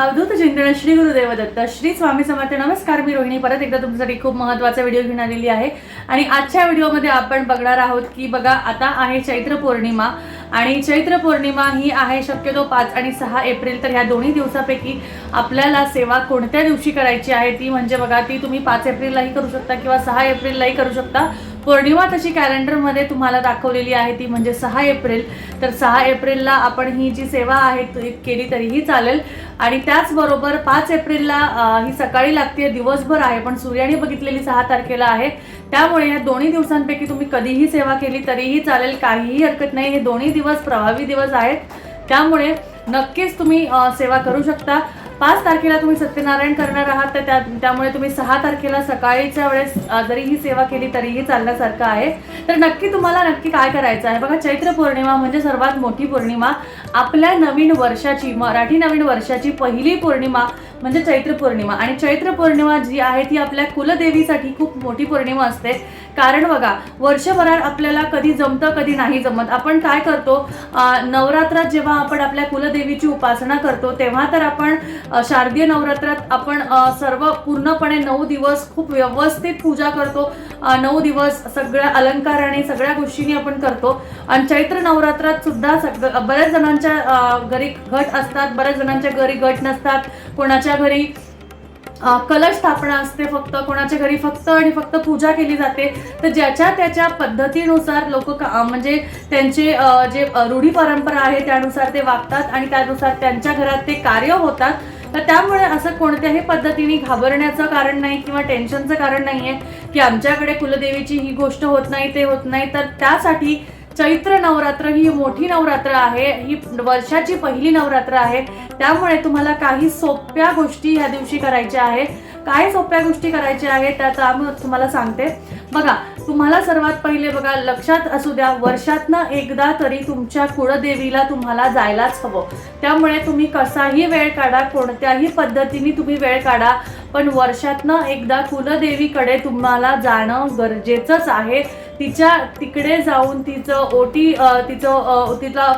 अवधूत चिंतन श्री गुरुदेव दत्त श्री स्वामी समर्थ नमस्कार मी रोहिणी. परत एकदा तुमच्यासाठी खूप महत्त्वाचा व्हिडिओ घेऊन आलेली आहे. आणि आजच्या व्हिडिओमध्ये आपण बघणार आहोत की बघा आता आहे चैत्र पौर्णिमा. आणि चैत्र पौर्णिमा ही आहे शक्यतो पाच आणि सहा एप्रिल. तर ह्या दोन्ही दिवसापैकी आपल्याला सेवा कोणत्या दिवशी करायची आहे ती म्हणजे बघा ती तुम्ही पाच एप्रिललाही करू शकता किंवा सहा एप्रिललाही करू शकता. पौर्णिमा तशी कॅलेंडरमध्ये तुम्हाला दाखवलेली आहे ती म्हणजे सहा एप्रिल. तर सहा एप्रिलला आपण ही जी सेवा आहे केली तरीही चालेल. आणि त्याचबरोबर पाच एप्रिलला ही सकाळी लागते दिवसभर आहे पण सूर्याने बघितलेली सहा तारखेला आहे. त्यामुळे या दोन्ही दिवसांपैकी तुम्ही कधीही सेवा केली तरीही चालेल काहीही हरकत नाही. हे दोन्ही दिवस प्रभावी दिवस आहेत. त्यामुळे नक्कीच तुम्ही सेवा करू शकता. पाच तारखेला तुम्ही सत्यनारायण करणार आहात तर त्या त्यामुळे तुम्ही सहा तारखेला सकाळीच्या वेळेस जरी ही सेवा केली तरीही चालण्यासारखं आहे. तर नक्की तुम्हाला नक्की काय करायचं आहे? बघा चैत्र पौर्णिमा म्हणजे सर्वात मोठी पौर्णिमा. आपल्या नवीन वर्षाची मराठी नवीन वर्षाची पहिली पौर्णिमा म्हणजे चैत्र पौर्णिमा. आणि चैत्र पौर्णिमा जी आहे ती आपल्या कुलदेवीसाठी खूप मोठी पौर्णिमा असते. कारण बघा वर्षभरात आपल्याला कधी जमतं कधी नाही जमत. आपण काय करतो नवरात्रात जेव्हा आपण आपल्या कुलदेवीची उपासना करतो तेव्हा तर आपण शारदीय नवरात्रात आपण सर्व पूर्णपणे नऊ दिवस खूप व्यवस्थित पूजा करतो. नऊ दिवस सगळ्या अलंकाराने सगळ्या गोष्टींनी आपण करतो. आणि चैत्र नवरात्रात सुद्धा सग बऱ्याच जणांच्या घरी घट असतात बऱ्याच जणांच्या घरी घट नसतात. कोणाच्या घरी कलश स्थापना असते फक्त कोणाच्या घरी फक्त आणि फक्त पूजा केली जाते. तर ज्याच्या त्याच्या पद्धतीनुसार लोक म्हणजे त्यांचे जे रूढी परंपरा आहे त्यानुसार ते वागतात आणि त्यानुसार त्यांच्या घरात ते कार्य होतात. तर त्यामुळे असं कोणत्याही पद्धतीने घाबरण्याचं कारण नाही किंवा टेन्शनचं कारण नाहीये की आमच्याकडे कुलदेवीची ही गोष्ट होत नाही ते होत नाही. तर त्यासाठी चैत्र नवरात्र ही मोठी नवरात्र आहे. ही वर्षाची पहिली नवरात्र आहे. त्यामुळे तुम्हाला काही सोप्या गोष्टी ह्या दिवशी करायच्या आहेत. काय सोप्या गोष्टी करायच्या आहेत त्याचा आम्ही तुम्हाला सांगते. बघा तुम्हाला सर्वात पहिले बघा लक्षात असू द्या वर्षातनं एकदा तरी तुमच्या कुळदेवीला तुम्हाला जायलाच हवं. त्यामुळे तुम्ही कसाही वेळ काढा कोणत्याही पद्धतीने तुम्ही वेळ काढा पण वर्षातनं एकदा कुलदेवीकडे तुम्हाला जाणं गरजेचंच आहे. तिच्या तिकडे जाऊन तिचं ओटी तिचं तिला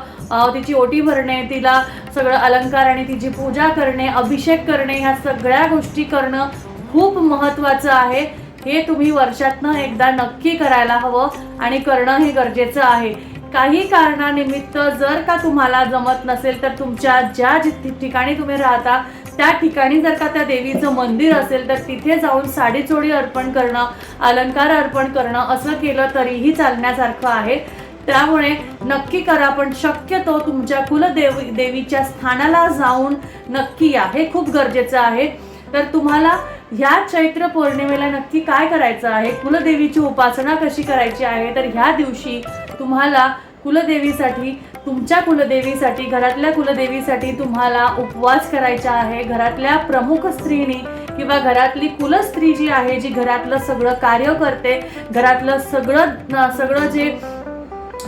तिची ओटी भरणे तिला सगळं अलंकार आणि तिची पूजा करणे अभिषेक करणे ह्या सगळ्या गोष्टी करणं खूप महत्त्वाचं आहे. हे तुम्ही वर्षातनं एकदा नक्की करायला हवं आणि करणं हे गरजेचं आहे. काही कारणानिमित्त जर का तुम्हाला जमत नसेल तर तुमच्या ज्या ठिकाणी तुम्ही राहता त्या ठिकाणी जर का त्या देवीचं मंदिर असेल तर तिथे जाऊन साडीचोडी अर्पण करणं अलंकार अर्पण करणं असं केलं तरीही चालण्यासारखं आहे. त्यामुळे नक्की करा पण शक्यतो तुमच्या कुलदेव देवीच्या स्थानाला जाऊन नक्की या. हे खूप गरजेचं आहे. तर तुम्हाला ह्या चैत्र पौर्णिमेला नक्की काय करायचं आहे? कुलदेवीची उपासना कशी करायची आहे? तर ह्या दिवशी तुम्हाला कुलदेवीसाठी तुमच्या कुलदेवीसाठी घरातल्या कुलदेवीसाठी तुम्हाला उपवास करायचा आहे. घरातल्या प्रमुख स्त्रीनी किंवा घरातली कुलस्त्री जी आहे जी घरातलं सगळं कार्य करते घरातलं सगळं सगळं जे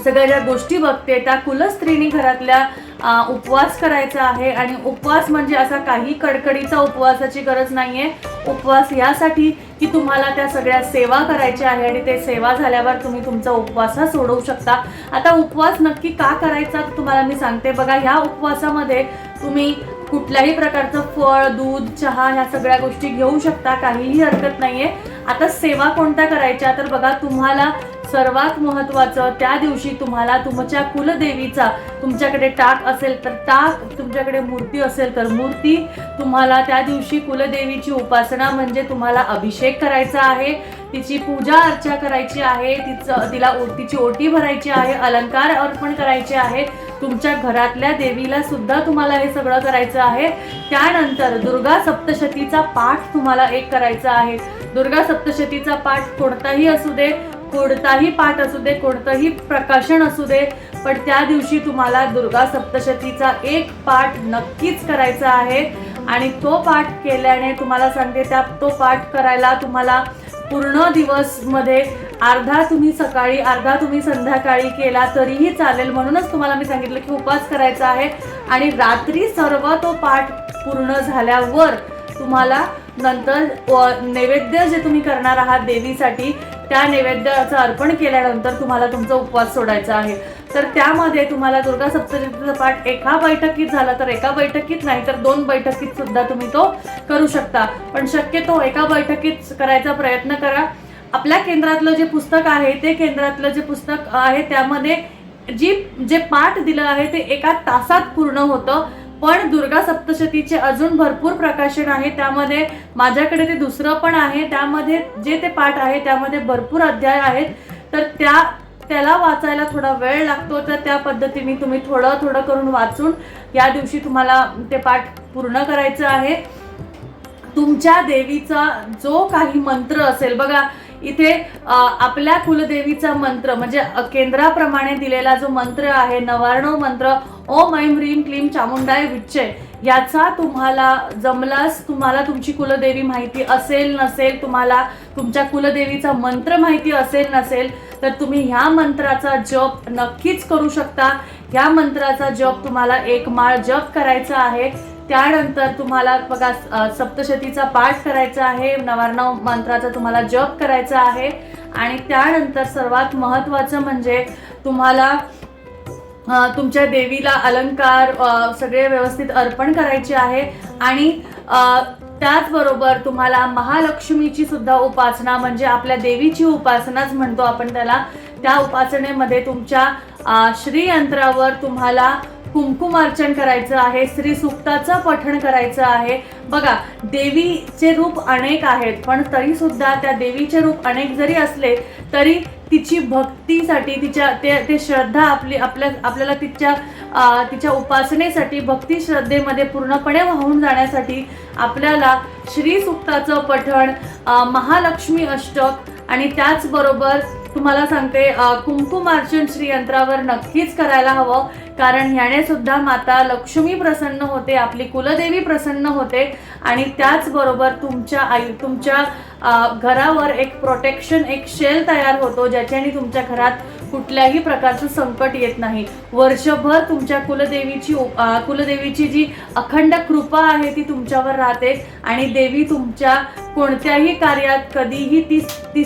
सगळ्या ज्या गोष्टी बघते त्या कुलस्त्रीनी घरातल्या उपवास करायचा आहे आणि उपवास म्हणजे असा काही कडकडीचा उपवासाची गरज नाहीये. उपवास यासाठी की तुम्हाला त्या सगळ्या सेवा करायच्या आहे आणि ते सेवा झाल्यावर तुम्ही तुमचा उपवास हा सोडवू शकता. आता उपवास नक्की का करायचा तुम्हाला मी सांगते. बघा ह्या उपवासामध्ये तुम्ही कुठल्याही प्रकारचं फळ दूध चहा ह्या सगळ्या गोष्टी घेऊ शकता. काहीही हरकत नाही आहे आता सेवा कोणत्या करायच्या? तर बघा तुम्हाला सर्वात महत्त्वाचं त्या दिवशी तुम्हाला तुमच्या कुलदेवीचा तुमच्याकडे टाक असेल तर टाक तुमच्याकडे मूर्ती असेल तर मूर्ती. तुम्हाला त्या दिवशी कुलदेवीची उपासना म्हणजे तुम्हाला अभिषेक करायचा आहे. तिची पूजा अर्चा करायची आहे. तिचं तिला ओ- तिची ओटी भरायची आहे. अलंकार अर्पण करायचे आहे तुमच्या घरातल्या देवीला सुद्धा तुम्हाला हे सगळं करायचं आहे. त्यानंतर दुर्गा सप्तशतीचा पाठ तुम्हाला एक करायचा आहे. दुर्गा सप्तशतीचा पाठ कोणताही असू दे कोणताही पाठ असू दे कोणतंही प्रकाशन असू दे पण त्या दिवशी तुम्हाला दुर्गा सप्तशतीचा एक पाठ नक्कीच करायचा आहे. आणि तो पाठ केल्याने तुम्हाला सांगते त्या तो पाठ करायला तुम्हाला पूर्ण दिवसमध्ये अर्धा तुम्ही सकाळी अर्धा तुम्ही संध्याकाळी केला तरीही चालेल. म्हणूनच तुम्हाला मी सांगितलं की उपवास करायचा आहे. आणि रात्री सर्व तो पाठ पूर्ण झाल्यावर तुम्हाला नंतर नैवेद्य जे तुम्ही करणार आहात देवीसाठी त्या नैवेद्याचं अर्पण केल्यानंतर तुम्हाला तुमचा उपवास सोडायचा आहे. तर त्यामध्ये तुम्हाला दुर्गा सप्तशतीचा पाठ एका बैठकीत झाला तर एका बैठकीत नाही तर दोन बैठकीत सुद्धा तुम्ही तो करू शकता. पण शक्यतो एका बैठकीत करायचा प्रयत्न करा. आपल्या केंद्रातलं जे पुस्तक आहे ते केंद्रातलं जे पुस्तक आहे त्यामध्ये जी जे पाठ दिलं आहे ते एका तासात पूर्ण होतं. पण दुर्गा सप्तशतीचे अजून भरपूर प्रकाशन आहे. त्यामध्ये माझ्याकडे ते दुसरं पण आहे. त्यामध्ये जे ते पाठ आहे त्यामध्ये भरपूर अध्याय आहेत. तर त्या त्याला वाचायला थोडा वेळ लागतो. तर त्या पद्धतीने तुम्ही थोडं थोडं करून वाचून या दिवशी तुम्हाला ते पाठ पूर्ण करायचं आहे. तुमच्या देवीचा जो काही मंत्र असेल बघा इथे आपल्या कुलदेवीचा मंत्र म्हणजे केंद्राप्रमाणे दिलेला जो मंत्र आहे नवार्णव मंत्र ओम ऐम ह्रीम क्लीम चामुंडाय विच्चय याचा तुम्हाला जमलास तुम्हाला तुमची कुलदेवी माहिती असेल नसेल तुम्हाला तुमच्या कुलदेवीचा मंत्र माहिती असेल नसेल तर तुम्ही ह्या मंत्राचा जप नक्कीच करू शकता. ह्या मंत्राचा जप तुम्हाला एक माळ जप करायचा आहे. त्यानंतर तुम्हाला बघा सप्तशतीचा पाठ करायचा आहे नवार्णव मंत्राचा तुम्हाला जप करायचा आहे. आणि त्यानंतर सर्वात महत्त्वाचं म्हणजे तुम्हाला तुमच्या देवीला अलंकार सगळे व्यवस्थित अर्पण करायचे आहे. आणि त्याचबरोबर तुम्हाला महालक्ष्मीची सुद्धा उपासना म्हणजे आपल्या देवीची उपासनाच म्हणतो आपण त्याला. त्या उपासनेमध्ये तुमच्या श्रीयंत्रावर तुम्हाला कुंकुमार्चन करायचं आहे श्री सुक्ताचं पठण करायचं आहे. बघा देवीचे रूप अनेक आहेत पण तरी सुद्धा त्या देवीचे रूप अनेक जरी असले तरी तिची भक्तीसाठी तिच्या ते ते श्रद्धा आपली आपल्या आपल्याला तिच्या तिच्या उपासनेसाठी भक्ती श्रद्धेमध्ये पूर्णपणे वाहून जाण्यासाठी आपल्याला श्री सुक्ताचं पठण महालक्ष्मी अष्टक आणि त्याचबरोबर तुम्हाला सांगते कुंकुम कुंकुमार्चन श्रीयंत्रावर नक्कीच करायला हवं. कारण ह्याने सुद्धा माता लक्ष्मी प्रसन्न होते आपली कुलदेवी प्रसन्न होते. आणि त्याचबरोबर तुमच्या आई तुमच्या घरावर एक प्रोटेक्शन एक शेल तयार होतो ज्याच्याने तुमच्या घरात कुठल्याही प्रकारचं संकट येत नाही. वर्षभर तुमच्या कुलदेवीची कुलदेवीची जी अखंड कृपा आहे ती तुमच्यावर राहते आणि देवी तुमच्या कोणत्याही कार्यात कधीही ती ती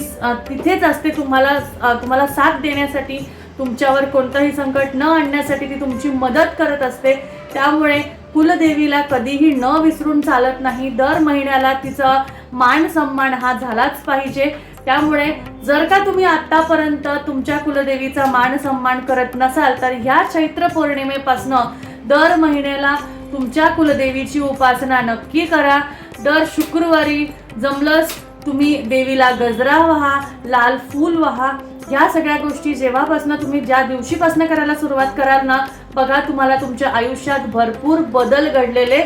तिथेच असते. तुम्हाला तुम्हाला साथ देण्यासाठी तुमच्यावर कोणतंही संकट न आणण्यासाठी ती तुमची मदत करत असते. त्यामुळे कुलदेवीला कधीही न विसरून चालत नाही. दर महिन्याला तिचा मान सन्मान हा झालाच पाहिजे. त्यामुळे जर का तुम्ही आतापर्यंत तुमच्या कुलदेवीचा मान सन्मान करत नसाल तर ह्या चैत्र पौर्णिमेपासनं दर महिन्याला तुमच्या कुलदेवीची उपासना नक्की करा. दर शुक्रवारी जमलंच तुम्ही देवीला गजरा व्हा लाल फूल व्हा. ह्या सगळ्या गोष्टी जेव्हापासनं तुम्ही ज्या दिवशीपासनं करायला सुरुवात कराल ना बघा तुम्हाला तुमच्या आयुष्यात भरपूर बदल घडलेले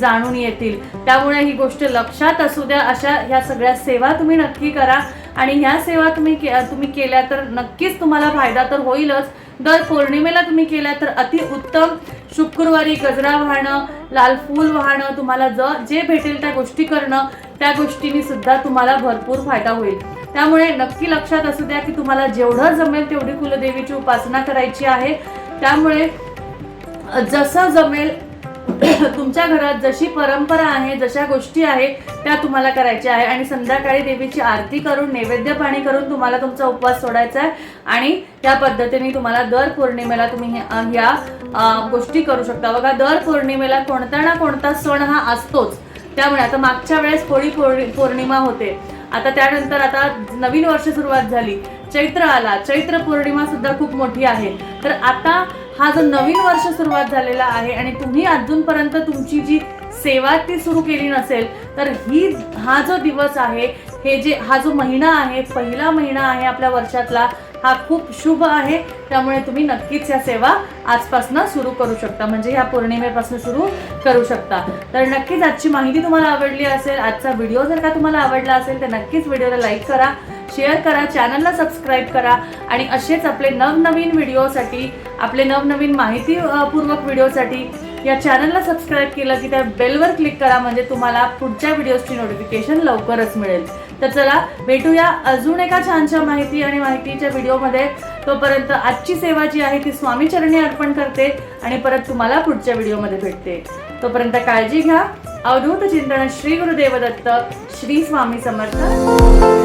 जाणून येतील. त्यामुळे ही गोष्ट लक्षात असू द्या. अशा ह्या सगळ्या सेवा तुम्ही नक्की करा. आणि ह्या सेवा तुम्ही के तुम्ही केल्या तर नक्कीच तुम्हाला फायदा तर होईलच. दर पौर्णिमेला तुम्ही केल्या तर अतिउत्तम शुक्रवारी गजरा वाहणं लाल फूल वाहणं तुम्हाला ज जे भेटेल त्या गोष्टी करणं त्या गोष्टींनी सुद्धा तुम्हाला भरपूर फायदा होईल. त्यामुळे नक्की लक्षात असू द्या की तुम्हाला जेवढं जमेल तेवढी कुलदेवीची उपासना करायची आहे. त्यामुळे जसं जमेल तुमच्या घरात जशी परंपरा आहे जशा गोष्टी आहेत त्या तुम्हाला करायच्या आहे. आणि संध्याकाळी देवीची आरती करून नैवेद्य पाणी करून तुम्हाला तुमचा उपवास सोडायचा आहे. आणि त्या पद्धतीने तुम्हाला दर पौर्णिमेला तुम्ही ह्या- ह्या गोष्टी करू शकता. बघा दर पौर्णिमेला कोणता ना कोणता सण हा असतोच. त्यामुळे आता मागच्या वेळेस होळी पौर्णि- पौर्णिमा होते. आता त्यानंतर आता नवीन वर्ष सुरुवात झाली. चैत्र आला. चैत्र पौर्णिमा सुद्धा खूप मोठी आहे. तर आता हा जो नवीन वर्ष सुरुवात झालेला आहे आणि तुम्ही अजूनपर्यंत तुमची जी सेवा ती सुरू केली नसेल तर ही हा जो दिवस आहे हे जे हा जो महिना आहे पहिला महिना आहे आपल्या वर्षातला हा खूप शुभ आहे. त्यामुळे तुम्ही नक्कीच या सेवा आजपासून सुरू करू शकता. म्हणजे ह्या पौर्णिमेपासून सुरू करू शकता. तर नक्कीच आजची माहिती तुम्हाला आवडली असेल आजचा व्हिडिओ जर का तुम्हाला आवडला असेल तर नक्कीच व्हिडिओला लाईक करा. शेअर करा चॅनलला सबस्क्राईब करा आणि असेच आपले नवनवीन व्हिडिओसाठी आपले नवनवीन माहितीपूर्वक व्हिडिओसाठी या चॅनलला सबस्क्राईब केलं की त्या बेलवर क्लिक करा म्हणजे तुम्हाला पुढच्या व्हिडिओजची नोटिफिकेशन लवकरच मिळेल. तर चला भेटूया अजून एका छानशा माहिती आणि माहितीच्या व्हिडिओमध्ये तोपर्यंत आजची सेवा जी आहे ती स्वामीचरणी अर्पण करते आणि परत तुम्हाला पुढच्या व्हिडिओमध्ये भेटते. तोपर्यंत काळजी घ्या. अवधूत चिंतन श्री गुरुदेव दत्त श्री स्वामी समर्थ.